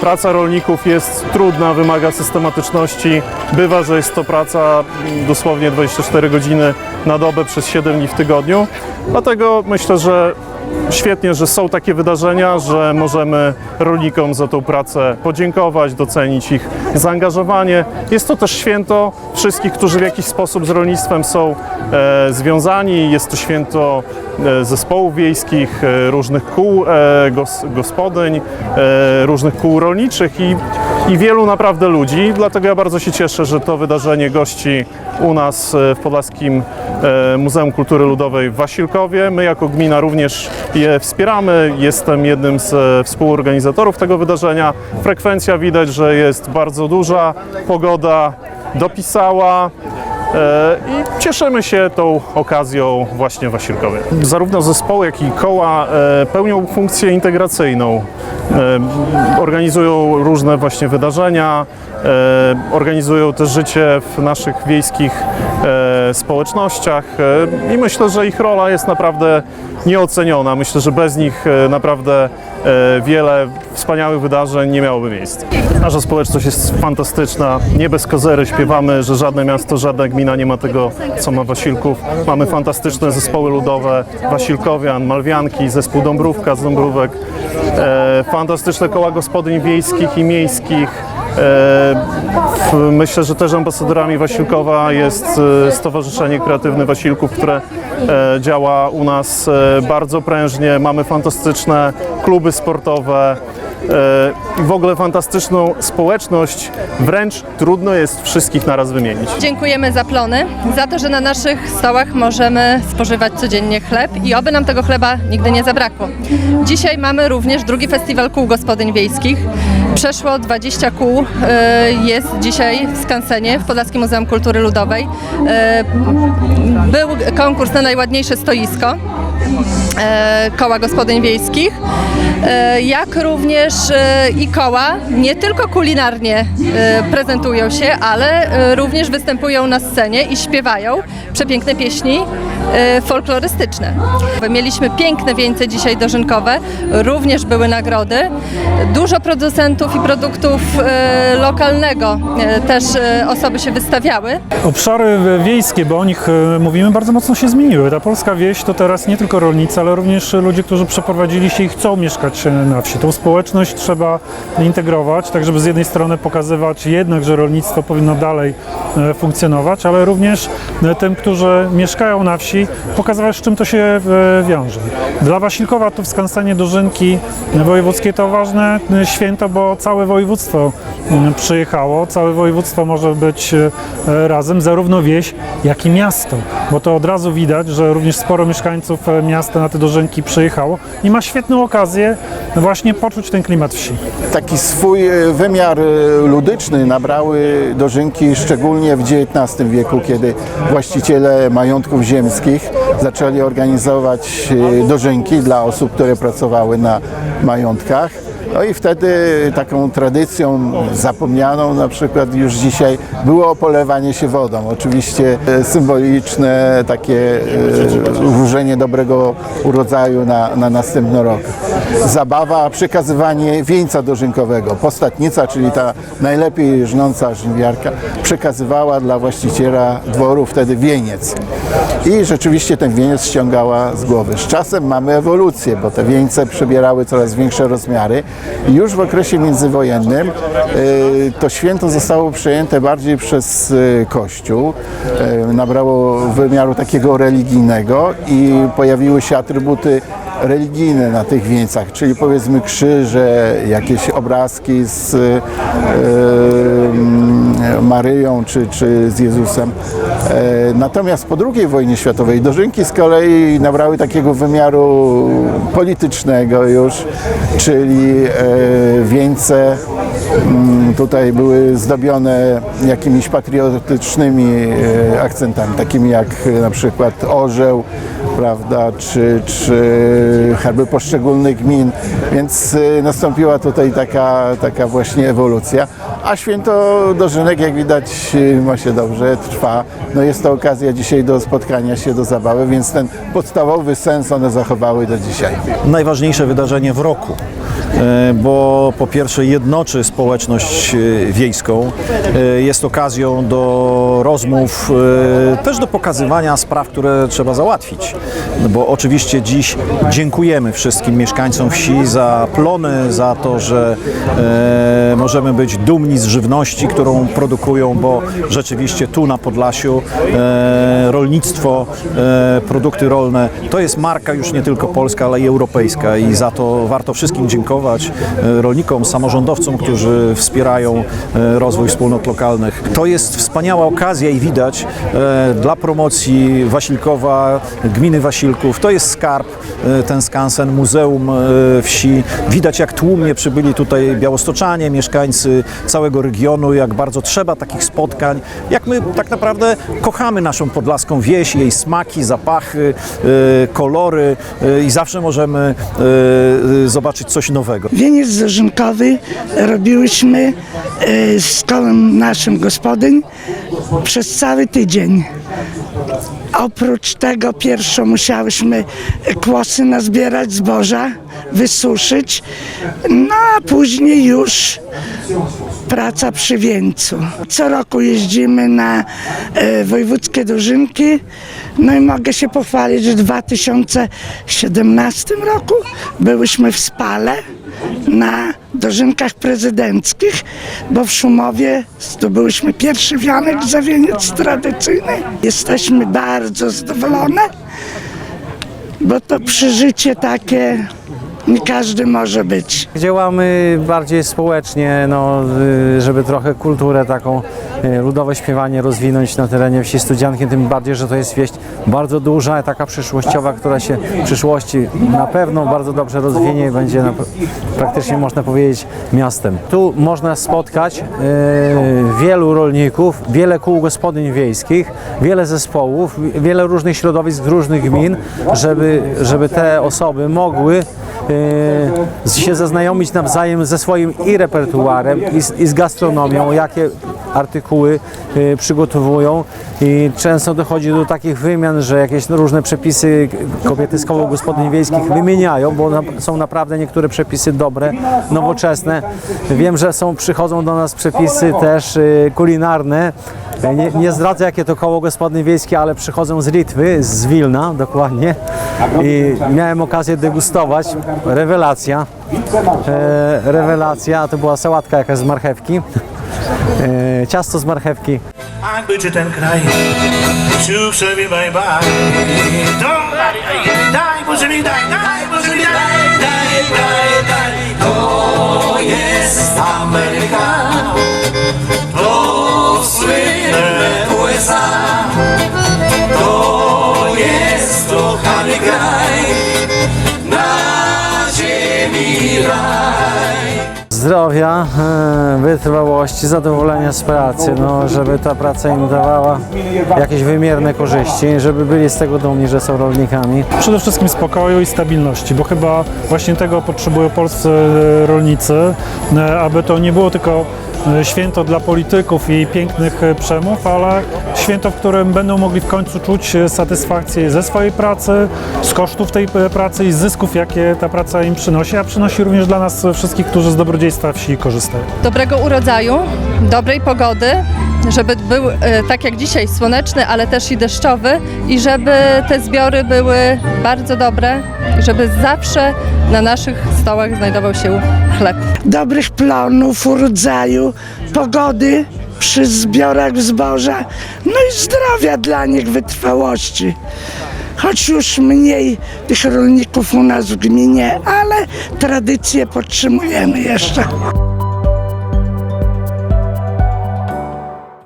Praca rolników jest trudna, wymaga systematyczności. Bywa, że jest to praca mm, dosłownie 24 godziny na dobę przez 7 dni w tygodniu. Dlatego myślę, że świetnie, że są takie wydarzenia, że możemy rolnikom za tą pracę podziękować, docenić ich zaangażowanie. Jest to też święto wszystkich, którzy w jakiś sposób z rolnictwem są e, związani. Jest to święto e, zespołów wiejskich, e, różnych kół e, gos, gospodyń, e, różnych kół rolniczych i, i wielu naprawdę ludzi. Dlatego ja bardzo się cieszę, że to wydarzenie gości u nas e, w Podlaskim e, Muzeum Kultury Ludowej w Wasilkowie. My jako gmina również je wspieramy. Jestem jednym z e, współorganizatorów tego wydarzenia. Frekwencja widać, że jest bardzo duża. Pogoda dopisała. E, I cieszymy się tą okazją właśnie w. Zarówno zespoły, jak i koła e, pełnią funkcję integracyjną. Organizują różne właśnie wydarzenia, organizują też życie w naszych wiejskich e, społecznościach e, i myślę, że ich rola jest naprawdę nieoceniona. Myślę, że bez nich e, naprawdę e, wiele wspaniałych wydarzeń nie miałoby miejsca. Nasza społeczność jest fantastyczna, nie bez kozery śpiewamy, że żadne miasto, żadna gmina nie ma tego, co ma Wasilków. Mamy fantastyczne zespoły ludowe, Wasilkowian, Malwianki, zespół Dąbrówka z Dąbrówek, e, fantastyczne koła gospodyń wiejskich i miejskich. E, Myślę, że też ambasadorami Wasilkowa jest e, Stowarzyszenie Kreatywne Wasilków, które e, działa u nas bardzo prężnie. Mamy fantastyczne kluby sportowe i w ogóle fantastyczną społeczność. Wręcz trudno jest wszystkich naraz wymienić. Dziękujemy za plony, za to, że na naszych stołach możemy spożywać codziennie chleb i oby nam tego chleba nigdy nie zabrakło. Dzisiaj mamy również drugi festiwal kół gospodyń wiejskich. Przeszło 20 kół e, jest dzisiaj w Skansenie, w Podlaskim Muzeum Kultury Ludowej. E, Był konkurs na najładniejsze stoisko e, koła gospodyń wiejskich, jak również e, i koła nie tylko kulinarnie e, prezentują się, ale e, również występują na scenie i śpiewają przepiękne pieśni e, folklorystyczne. Mieliśmy piękne wieńce dzisiaj dożynkowe, również były nagrody. Dużo producentów i produktów e, lokalnego e, też e, osoby się wystawiały. Obszary wiejskie, bo o nich e, mówimy, bardzo mocno się zmieniły. Ta polska wieś to teraz nie tylko rolnicy, ale również ludzie, którzy przeprowadzili się i chcą mieszkać e, na wsi. Tą społeczność trzeba integrować, tak żeby z jednej strony pokazywać jednak, że rolnictwo powinno dalej e, funkcjonować, ale również e, tym, którzy mieszkają na wsi, pokazywać, z czym to się e, wiąże. Dla Wasilkowa tu w Skansenie Dożynki Wojewódzkie to ważne święto, bo całe województwo m, przyjechało, całe województwo może być razem, zarówno wieś, jak i miasto, bo to od razu widać, że również sporo mieszkańców miasta na te dożynki przyjechało i ma świetną okazję właśnie poczuć ten klimat wsi. Taki swój e, wymiar e, ludyczny nabrały dożynki szczególnie w XIX wieku, kiedy właściciele majątków ziemskich zaczęli organizować e, dożynki dla osób, które pracowały na majątkach. No i wtedy taką tradycją zapomnianą na przykład już dzisiaj było polewanie się wodą. Oczywiście e, symboliczne takie e, wróżenie dobrego urodzaju na, na następny rok. Zabawa, przekazywanie wieńca dożynkowego. Postatnica, czyli ta najlepiej żnąca żniwiarka, przekazywała dla właściciela dworu wtedy wieniec. I rzeczywiście ten wieniec ściągała z głowy. Z czasem mamy ewolucję, bo te wieńce przybierały coraz większe rozmiary. Już w okresie międzywojennym y, to święto zostało przejęte bardziej przez y, Kościół. Y, Nabrało wymiaru takiego religijnego i pojawiły się atrybuty religijne na tych wieńcach, czyli powiedzmy krzyże, jakieś obrazki z y, y, Maryją czy, czy z Jezusem. E, Natomiast po II wojnie światowej dożynki z kolei nabrały takiego wymiaru politycznego już, czyli e, wieńce mm, tutaj były zdobione jakimiś patriotycznymi e, akcentami, takimi jak e, na przykład orzeł, prawda, czy, czy herby poszczególnych gmin, więc e, nastąpiła tutaj taka, taka właśnie ewolucja. A święto dożynek, jak widać, e, ma się dobrze, trwa. No jest to okazja dzisiaj do spotkania się, do zabawy, więc ten podstawowy sens one zachowały do dzisiaj. najważniejsze wydarzenie w roku. E, bo po pierwsze jednoczy społeczność e, wiejską, e, jest okazją do rozmów, też do pokazywania spraw, które trzeba załatwić. No Bo oczywiście dziś dziękujemy wszystkim mieszkańcom wsi za plony, za to, że możemy być dumni z żywności, którą produkują, bo rzeczywiście tu na Podlasiu rolnictwo, produkty rolne to jest marka już nie tylko polska, ale i europejska i za to warto wszystkim dziękować e, rolnikom, samorządowcom, którzy wspierają e, rozwój wspólnot lokalnych. To jest wspaniała okazja i widać e, dla promocji Wasilkowa, gminy Wasilków. To jest skarb, ten skansen, muzeum wsi. Widać jak tłumnie przybyli tutaj białostoczanie, mieszkańcy całego regionu, jak bardzo trzeba takich spotkań, jak my tak naprawdę kochamy naszą podlaską wieś, jej smaki, zapachy, kolory i zawsze możemy zobaczyć coś nowego. Wieniec dożynkowy robiłyśmy e, z kołem naszym gospodyń przez cały tydzień. Oprócz tego pierwszo musiałyśmy kłosy nazbierać zboża, wysuszyć, no a później już praca przy wieńcu. Co roku jeździmy na e, wojewódzkie dożynki, no i mogę się pochwalić, że w 2017 roku byłyśmy w Spale na dożynkach prezydenckich, bo w Szumowie zdobyłyśmy pierwszy wianek za wieniec tradycyjny. Jesteśmy bardzo zadowolone, bo to przeżycie takie nie każdy może być. Działamy bardziej społecznie, no, y, żeby trochę kulturę taką, y, ludowe śpiewanie rozwinąć na terenie wsi Studzianki, tym bardziej, że to jest wieś bardzo duża, taka przyszłościowa, która się w przyszłości na pewno bardzo dobrze rozwinie i będzie na, praktycznie można powiedzieć miastem. Tu można spotkać y, wielu rolników, wiele kół gospodyń wiejskich, wiele zespołów, wiele różnych środowisk różnych gmin, żeby, żeby te osoby mogły e, się zaznajomić nawzajem ze swoim i repertuarem, i z, i z gastronomią, jakie artykuły e, przygotowują i często dochodzi do takich wymian, że jakieś różne przepisy kobiety z koło gospodyń wiejskich wymieniają, bo na, są naprawdę niektóre przepisy dobre, nowoczesne. Wiem, że są, przychodzą do nas przepisy też e, kulinarne, nie, nie zdradzę jakie to koło gospodyń wiejskie, ale przychodzą z Litwy, z Wilna dokładnie i miałem okazję degustować. Rewelacja. E, rewelacja, to była sałatka jakaś z marchewki. E, ciasto z marchewki. Czy ten kraj Ciup sobie bye bye Don't daj, daj, Boże mi daj, daj, Boże mi daj, Zdrowia, e, wytrwałości, zadowolenia z pracy, no, żeby ta praca im dawała jakieś wymierne korzyści, żeby byli z tego dumni, że są rolnikami. Przede wszystkim spokoju i stabilności, bo chyba właśnie tego potrzebują polscy rolnicy, e, aby to nie było tylko e, święto dla polityków i pięknych e, przemów, ale święto, w którym będą mogli w końcu czuć e, satysfakcję ze swojej pracy, z kosztów tej e, pracy i z zysków, jakie ta praca im przynosi, a przynosi również dla nas wszystkich, którzy z dobrodziejstwa wsi korzystają. dobrego urodzaju, dobrej pogody, żeby był e, tak jak dzisiaj słoneczny, ale też i deszczowy i żeby te zbiory były bardzo dobre i żeby zawsze na naszych stołach znajdował się chleb. Dobrych plonów, urodzaju, pogody przy zbiorach zboża, no i zdrowia dla nich, wytrwałości. Choć już mniej tych rolników u nas w gminie, ale tradycje podtrzymujemy jeszcze.